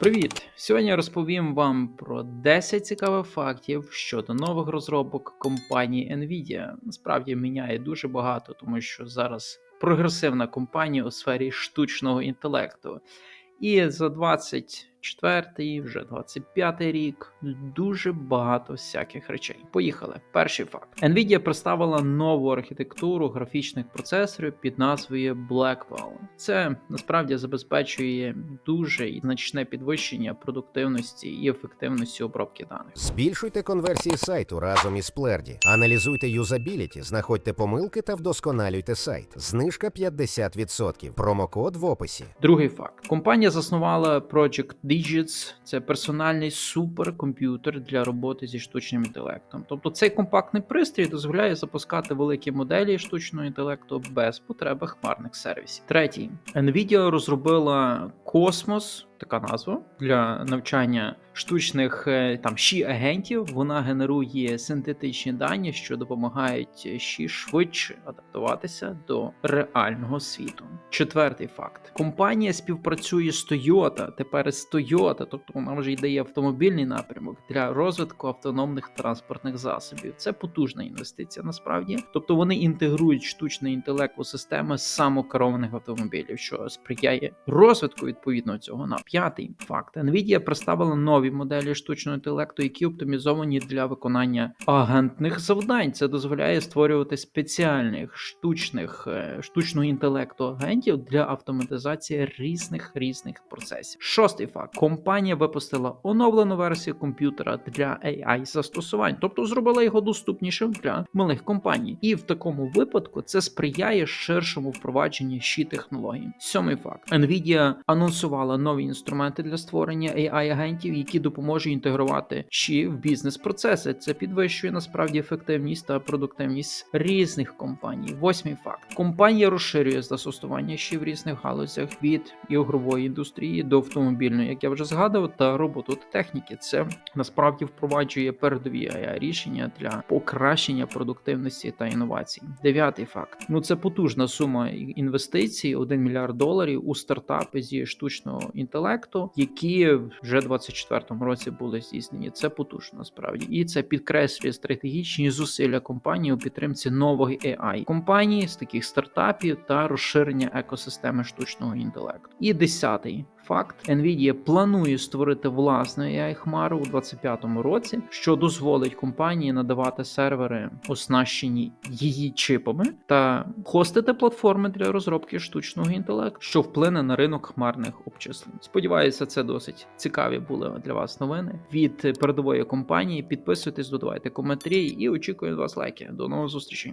Привіт! Сьогодні я розповім вам про 10 цікавих фактів щодо нових розробок компанії Nvidia. Насправді міняє дуже багато, тому що зараз прогресивна компанія у сфері штучного інтелекту. І за 24-й, вже 25-й рік дуже багато всяких речей. Поїхали. Перший факт: Nvidia представила нову архітектуру графічних процесорів під назвою Blackwell. Це насправді забезпечує дуже значне підвищення продуктивності і ефективності обробки даних. Збільшуйте конверсії сайту разом із Плерді. Аналізуйте юзабіліті, знаходьте помилки та вдосконалюйте сайт. Знижка 50%. Промокод в описі. Другий факт: компанія заснувала Project Digits. Це персональний суперкомп'ютер для роботи зі штучним інтелектом. Тобто цей компактний пристрій дозволяє запускати великі моделі штучного інтелекту без потреби хмарних сервісів. Третій Nvidia розробила Космос. Така назва для навчання штучних е, там щі агентів. Вона генерує синтетичні дані, що допомагають щі швидше адаптуватися до реального світу. Четвертий факт: компанія співпрацює з Toyota, тепер з Toyota, тобто вона вже йде автомобільний напрямок для розвитку автономних транспортних засобів. Це потужна інвестиція насправді. Тобто вони інтегрують штучний інтелект у системи самокерованих автомобілів, що сприяє розвитку відповідно цього напрямку. П'ятий факт: Nvidia представила нові моделі штучного інтелекту, які оптимізовані для виконання агентних завдань. Це дозволяє створювати спеціальних штучних е, штучного інтелекту агентів для автоматизації різних різних процесів. Шостий факт: компанія випустила оновлену версію комп'ютера для AI застосувань, тобто зробила його доступнішим для малих компаній. І в такому випадку це сприяє ширшому впровадженні щі технологій. Сьомий факт: Nvidia анонсувала нові інструменти для створення AI-агентів, які допоможуть інтегрувати щі в бізнес-процеси. Це підвищує насправді ефективність та продуктивність різних компаній. Восьмий факт: компанія розширює застосування щі в різних галузях від ігрової індустрії до автомобільної, як я вже згадував, та робототехніки. Це насправді впроваджує передові рішення для покращення продуктивності та інновацій. Дев'ятий факт: ну це потужна сума інвестицій, 1 мільярд доларів у стартапи зі штучного інтелекту, які вже в 24-му році були здійснені. Це потужно насправді, і це підкреслює стратегічні зусилля компанії у підтримці нового AI компанії з таких стартапів та розширення екосистеми штучного інтелекту. І десятий. Факт Nvidia планує створити власну ai хмару у 2025 році, що дозволить компанії надавати сервери, оснащені її чипами, та хостити платформи для розробки штучного інтелекту, що вплине на ринок хмарних обчислень. Сподіваюся, це досить цікаві були для вас новини від передової компанії. Підписуйтесь, додавайте коментарі і очікую вас лайки. До нових зустрічей.